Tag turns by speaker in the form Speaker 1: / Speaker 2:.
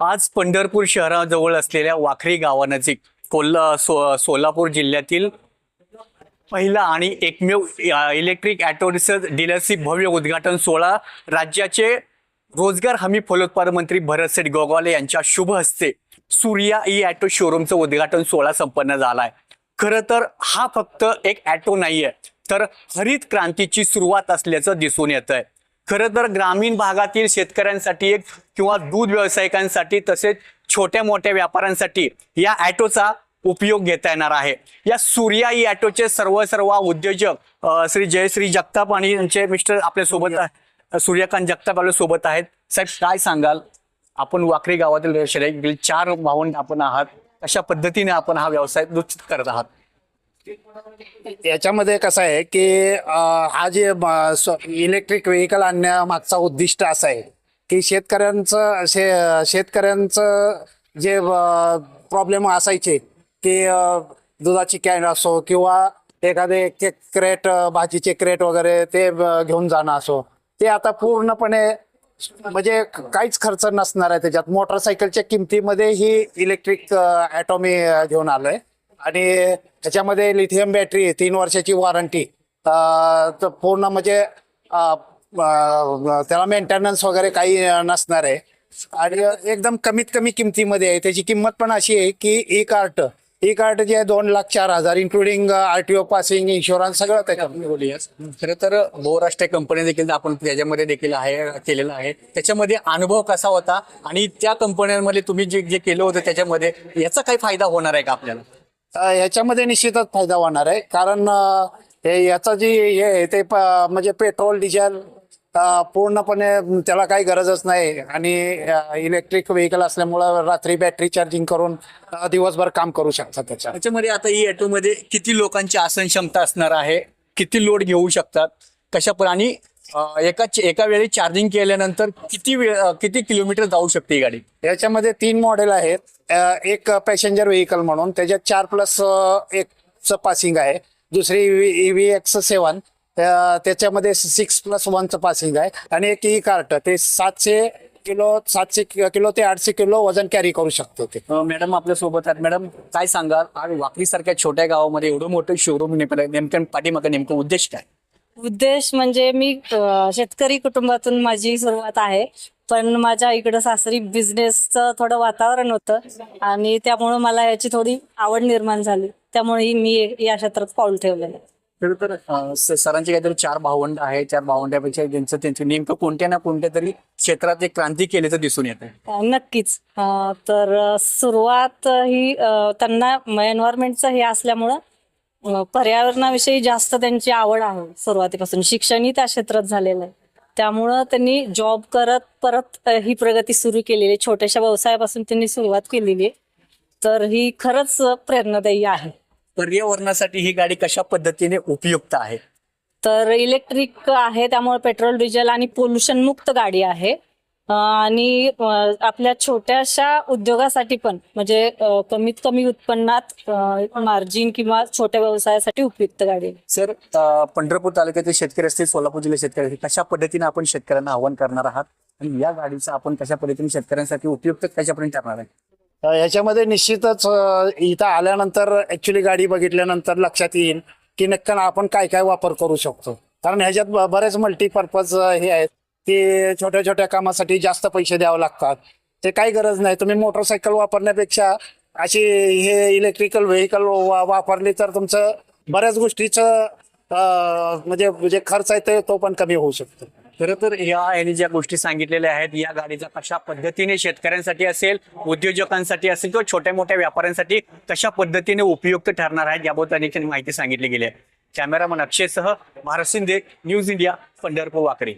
Speaker 1: आज पंढरपूर शहराजवळ असलेल्या वाखरी गावानजीक कोल्हा सो सोलापूर जिल्ह्यातील पहिला आणि एकमेव इलेक्ट्रिक ॲटो रिसर्च डीलरशिप भव्य उद्घाटन सोहळा राज्याचे रोजगार हमी फलोत्पादन मंत्री भरतसेठ गोगावले यांच्या शुभ हस्ते सूर्या ई ॲटो शोरूमचं उद्घाटन सोहळा संपन्न झालाय. खरं तर हा फक्त एक ॲटो आहे तर हरित क्रांतीची सुरुवात असल्याचं दिसून येत आहे खरं तर ग्रामीण भागातील शेतकऱ्यांसाठी एक किंवा दूध व्यावसायिकांसाठी तसेच छोट्या मोठ्या व्यापाऱ्यांसाठी या ॲटोचा उपयोग घेता येणार आहे. या सूर्या ई ॲटोचे सर्व सर्व उद्योजक श्री जयश्री जगताप आणि यांचे मिस्टर आपल्यासोबत आहे. सूर्यकांत जगताप आपल्यासोबत आहेत. साहेब काय सांगाल? आपण वाकरी गावातील व्यवसाय चार भावंड आपण आहात. कशा पद्धतीने आपण हा व्यवसाय निश्चित करत आहात?
Speaker 2: याच्यामध्ये कसं आहे की हा जे इलेक्ट्रिक व्हेकल आणण्यामागचा उद्दिष्ट असा आहे की शेतकऱ्यांचं शे शेतकऱ्यांचं जे प्रॉब्लेम असायचे की दुधाची कॅन असो किंवा एखादे के क्रेट भाजीचे क्रेट वगैरे ते घेऊन जाणं असो ते आता पूर्णपणे म्हणजे काहीच खर्च नसणार आहे त्याच्यात. मोटरसायकलच्या किमतीमध्ये ही इलेक्ट्रिक ॲटॉमी घेऊन आलोय. आणि त्याच्यामध्ये लिथियम बॅटरी तीन वर्षाची वॉरंटी तर पूर्ण म्हणजे त्याला मेंटेनन्स वगैरे काही नसणार आहे. आणि एकदम कमीत कमी किमतीमध्ये आहे. त्याची किंमत पण अशी आहे की ई कार्ट ई कार्ट जे आहे दोन लाख चार हजार इन्क्लुडिंग आरटीओ पासिंग इन्शुरन्स सगळं त्याच्यात.
Speaker 1: खरं तर बहुराष्ट्रीय कंपनी देखील आपण त्याच्यामध्ये देखील आहे केलेलं आहे. त्याच्यामध्ये अनुभव कसा होता? आणि त्या कंपन्यांमध्ये तुम्ही जे जे केलं होतं त्याच्यामध्ये याचा काही फायदा होणार आहे का आपल्याला?
Speaker 2: याच्यामध्ये निश्चितच फायदा होणार आहे. कारण याचा हे जी हे आहे ते प- म्हणजे पेट्रोल डिझेल पूर्णपणे त्याला काही गरजच नाही. आणि इलेक्ट्रिक व्हेकल असल्यामुळं रात्री बॅटरी चार्जिंग करून दिवसभर काम करू शकतात त्याच्या
Speaker 1: त्याच्यामध्ये आता ई ॲटोमध्ये किती लोकांची आसन क्षमता असणार आहे? किती लोड घेऊ शकतात? कशा पण आणि एका एका वेळी चार्जिंग केल्यानंतर किती वेळ किती किलोमीटर जाऊ शकते ही गाडी?
Speaker 2: याच्यामध्ये तीन मॉडेल आहेत. एक पॅसेंजर व्हेकल म्हणून त्याच्यात चार प्लस एकचं पासिंग आहे. दुसरी ई व्ही एक्स सेवन त्याच्यामध्ये सिक्स प्लस वनचं पासिंग आहे. आणि एक ई कार्ट ते सातशे किलो सातशे किलो ते आठशे किलो वजन कॅरी करू शकतो ते.
Speaker 1: मॅडम आपल्यासोबत आहेत. मॅडम काय सांगाल? आणि वाकरी सारख्या छोट्या गावामध्ये एवढं मोठं शोरूम नेमकं पाठीमागं नेमकं उद्देश काय?
Speaker 3: उद्देश म्हणजे मी अ, शेतकरी कुटुंबातून माझी सुरुवात आहे. पण माझ्या इकडं सासरी बिझनेसचं थोडं वातावरण होतं आणि त्यामुळं मला याची थोडी आवड निर्माण झाली. त्यामुळे मी या क्षेत्रात पाऊल ठेवलेलं आहे.
Speaker 1: खरं तर अं, स- सरांचे काहीतरी चार भावंड आहे चार भावंड्यापेक्षा त्यांचं त्यांचं नेमकं कोणत्या ना कोणत्या तरी क्षेत्रात एक क्रांती केल्याचं दिसून येत आहे
Speaker 3: नक्कीच. अ, तर अ, सुरुवात ही अ, त्यांना एन्व्हायरमेंटचं हे असल्यामुळं पर्यावरणाविषयी जास्त त्यांची आवड आहे सुरुवातीपासून. शिक्षणही त्या क्षेत्रात झालेलं आहे. त्यामुळं त्यांनी जॉब करत परत ही प्रगती सुरू केलेली आहे. छोट्याशा व्यवसायापासून त्यांनी सुरुवात केलेली आहे. तर ही खरंच प्रेरणादायी आहे.
Speaker 1: पर्यावरणासाठी ही गाडी कशा पद्धतीने उपयुक्त आहे?
Speaker 3: तर इलेक्ट्रिक आहे त्यामुळे पेट्रोल डिझेल आणि पोल्युशन मुक्त गाडी आहे. आणि आपल्या छोट्याशा उद्योगासाठी पण म्हणजे कमीत कमी उत्पन्नात मार्जिन किंवा छोट्या व्यवसायासाठी उपयुक्त गाडी. आहे.
Speaker 1: सर पंढरपूर तालुक्यातील शेतकरी असतील सोलापूर जिल्ह्यात शेतकरी असतील कशा पद्धतीने आपण शेतकऱ्यांना आव्हान करणार आहात? आणि या गाडीचा आपण कशा पद्धतीने शेतकऱ्यांसाठी उपयुक्त कशापर्यंत करणार आहे?
Speaker 2: अ, याच्यामध्ये निश्चितच इथं आल्यानंतर ऍक्च्युली गाडी बघितल्यानंतर लक्षात येईल की नक्कन आपण काय काय वापर करू शकतो. कारण ह्याच्यात बरेच मल्टीपर्पज हे आहेत. ते छोट्या छोट्या कामासाठी जास्त पैसे द्यावे लागतात. ते काही गरज नाही. तुम्ही मोटरसायकल वापरण्यापेक्षा अशी हे इलेक्ट्रिकल व्हेकल वापरली तर तुमचं बऱ्याच गोष्टीचं म्हणजे जे खर्च आहे ते तो पण कमी होऊ शकतो.
Speaker 1: खरं तर या यांनी ज्या गोष्टी सांगितलेल्या आहेत या गाडीचा कशा पद्धतीने शेतकऱ्यांसाठी असेल उद्योजकांसाठी असेल किंवा छोट्या मोठ्या व्यापाऱ्यांसाठी कशा पद्धतीने उपयुक्त ठरणार आहेत याबद्दल अनेक माहिती सांगितली गेली आहे. कॅमेरामन अक्षयसह भारत शिंदे न्यूज इंडिया पंढरपूर वाकरी.